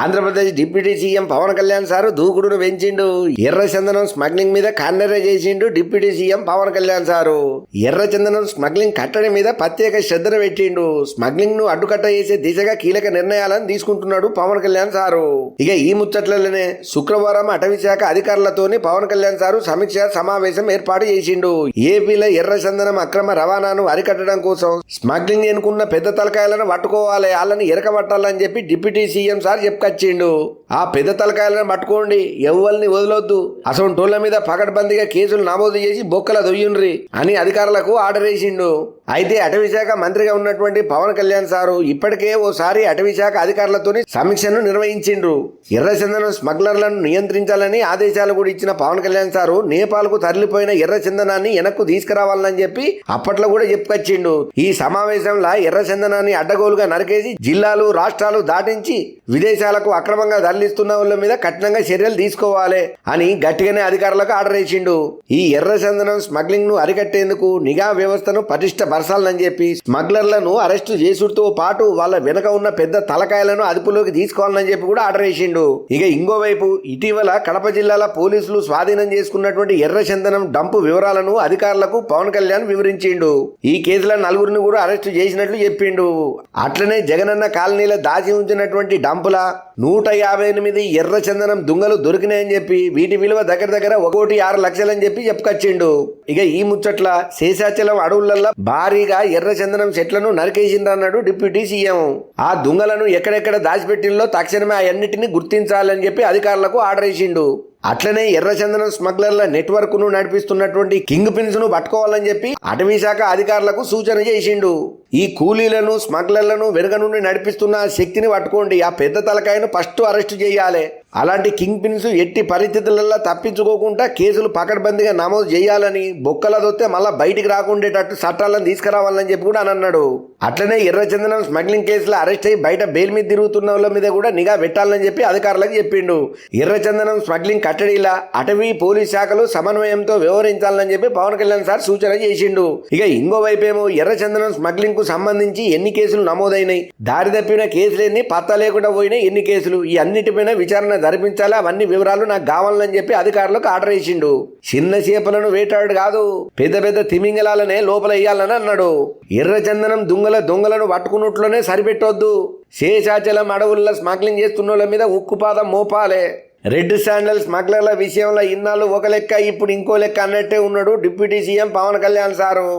Andhra Pradesh deputy CM Pawan Kalyan sir దూకుడును పెంచిండు. ఎర్ర చందనం స్మగ్లింగ్ మీద కన్నెర చేసిండు deputy CM Pawan Kalyan sir. ఎర్ర చందనం స్మగ్లింగ్ కట్టడి మీద ప్రత్యేక శ్రద్ధను పెట్టిండు. స్మగ్లింగ్ను అడ్డుకట్ట చేసే దిశగా కీలక నిర్ణయాలను తీసుకుంటున్నాడు పవన్ కళ్యాణ్ సారు. ఇక ఈ ముచ్చట్లలోనే శుక్రవారం అటవీ శాఖ అధికారులతోని పవన్ కళ్యాణ్ సారు సమీక్ష సమావేశం ఏర్పాటు చేసిండు. ఏపీలో ఎర్ర చందనం అక్రమ రవాణాను అరికట్టడం కోసం స్మగ్లింగ్ ఎన్నుకున్న పెద్ద తలకాయలను పట్టుకోవాలి వాళ్ళని ఎరకబట్టాలని చెప్పి డిప్యూటీ సీఎం సార్ చెప్పుకొచ్చిండు ఆ పెద్ద తలకాయలను పట్టుకోండి. ఎవ్వల్ని వదలొద్దు. అసలు టోళ్ళ మీద పకడ్బందీగా కేసులు నమోదు చేసి బొక్కల దొయ్యుండ్రి అని అధికారులకు ఆర్డర్ వేసిండు. అయితే అటవీశాఖ మంత్రిగా ఉన్నటువంటి పవన్ కళ్యాణ్ సారు ఇప్పటికే ఓసారి అటవీశాఖ అధికారులతోని సమీక్షను నిర్వహించిండ్రు. ఎర్రచందనం స్మగ్లర్లను నియంత్రించాలని ఆదేశాలు కూడా ఇచ్చిన పవన్ కళ్యాణ్ సారు నేపాల్కు తరలిపోయిన ఎర్ర చందనాన్ని వెనక్కు తీసుకురావాలని చెప్పి అప్పట్లో కూడా చెప్పుకొచ్చిండు. ఈ సమావేశంలో ఎర్ర చందనాన్ని అడ్డగోలుగా నరికేసి జిల్లాలు రాష్ట్రాలు దాటించి విదేశాలకు అక్రమంగా తరలిస్తున్న వాళ్ళ మీద కఠినంగా చర్యలు తీసుకోవాలి అని గట్టిగానే అధికారులకు ఆర్డర్ వేసిండు. ఈ ఎర్ర చందనం స్మగ్లింగ్ను అరికట్టేందుకు నిఘా వ్యవస్థను పటిష్టపరచాలని చెప్పి స్మగ్లర్లను అరెస్టు చేసుడుతో పాటు వాళ్ళ వెనక ఉన్న పెద్ద తలకాయలను అదుపులోకి తీసుకోవాలని చెప్పి కూడా ఆర్డర్ చేసిండు ఇక ఇంకోవైపు ఇటీవల కడప జిల్లాల పోలీసులు స్వాధీనం చేసుకున్నటువంటి ఎర్ర చందనం డంపు వివరాలను అధికారులకు పవన్ కళ్యాణ్ వివరించిండు. ఈ కేసులో నలుగురిని కూడా అరెస్టు చేసినట్లు చెప్పిండు. అట్లనే జగనన్న కాలనీలో దాచి ఉంచినటువంటి డంపుల నూట యాభై ఎనిమిది ఎర్ర చందనం దుంగలు దొరికినాయని చెప్పి వీటి విలువ దగ్గర దగ్గర ఒకటి ఆరు లక్షలని చెప్పి చెప్పుకొచ్చిండు. ఇక ఈ ముచ్చట్ల శేషాచలం అడవులల్లో భారీగా ఎర్ర చందనం చెట్లను నరికేసిండ్రన్నాడు డిప్యూటీ సీఎం. ఆ దుంగలను ఎక్కడెక్కడ దాచిపెట్టినలో తక్షణమే అన్నిటిని గుర్తించాలని చెప్పి అధికారులకు ఆర్డర్ వేసిండు. అట్లనే ఎర్రచందనం స్మగ్లర్ల నెట్వర్క్ను నడిపిస్తున్నటువంటి కింగ్ పిన్స్ను పట్టుకోవాలని చెప్పి అటవీ శాఖ అధికారులకు సూచన చేసిండు. ఈ కూలీలను స్మగ్లర్లను వెనుక నుండి నడిపిస్తున్న శక్తిని పట్టుకోండి. ఆ పెద్ద తలకాయను ఫస్ట్ అరెస్ట్ చేయాలి. అలాంటి కింగ్ పిన్స్ ఎట్టి పరిస్థితులలో తప్పించుకోకుండా కేసులు పకడ్బందీగా నమోదు చేయాలని బొక్కల దొత్తే మళ్ళా బయటికి రాకుండేటట్టు చట్టాలను తీసుకురావాలని చెప్పి కూడా అని అన్నాడు. అట్లనే ఎర్రచందనం స్మగ్లింగ్ కేసులో అరెస్ట్ అయ్యి బయట బెయిల్ మీద తిరుగుతున్న వాళ్ళ మీద కూడా నిఘా పెట్టాలని చెప్పి అధికారులకు చెప్పిండు. ఎర్రచందనం స్మగ్లింగ్ కట్టడిలా అటవీ పోలీస్ శాఖలు సమన్వయంతో వ్యవహరించాలని చెప్పి పవన్ కళ్యాణ్ సార్ సూచన చేసిండు. ఇక ఇంకో వైపేమో ఎర్రచందనం స్మగ్లింగ్ కు సంబంధించి ఎన్ని కేసులు నమోదైనాయి? దారి తప్పిన కేసులు ఎన్ని? పత్తా లేకుండా పోయినాయి ఎన్ని కేసులు? ఈ అన్నిటిపైన విచారణ జరిపించాలి? అవన్నీ వివరాలు నాకు కావాలని చెప్పి అధికారులకు ఆర్డర్ వేసిండు. చిన్న చేపలను వేటాడు కాదు. పెద్ద పెద్ద తిమింగలాలనే లోపల వేయాలని అన్నాడు. ఎర్రచందనం దుంగల దొంగలను పట్టుకున్నట్లోనే సరిపెట్టొద్దు. శేషాచలం అడవుల్లో స్మగ్లింగ్ చేస్తున్న వాళ్ళ మీద ఉక్కుపాదం మోపాలే. రెడ్ శాండల్ స్మగ్లర్ల విషయంలో ఇన్నాళ్ళు ఒక లెక్క ఇప్పుడు ఇంకో లెక్క అన్నట్టే ఉన్నాడు deputy CM Pawan Kalyan sir.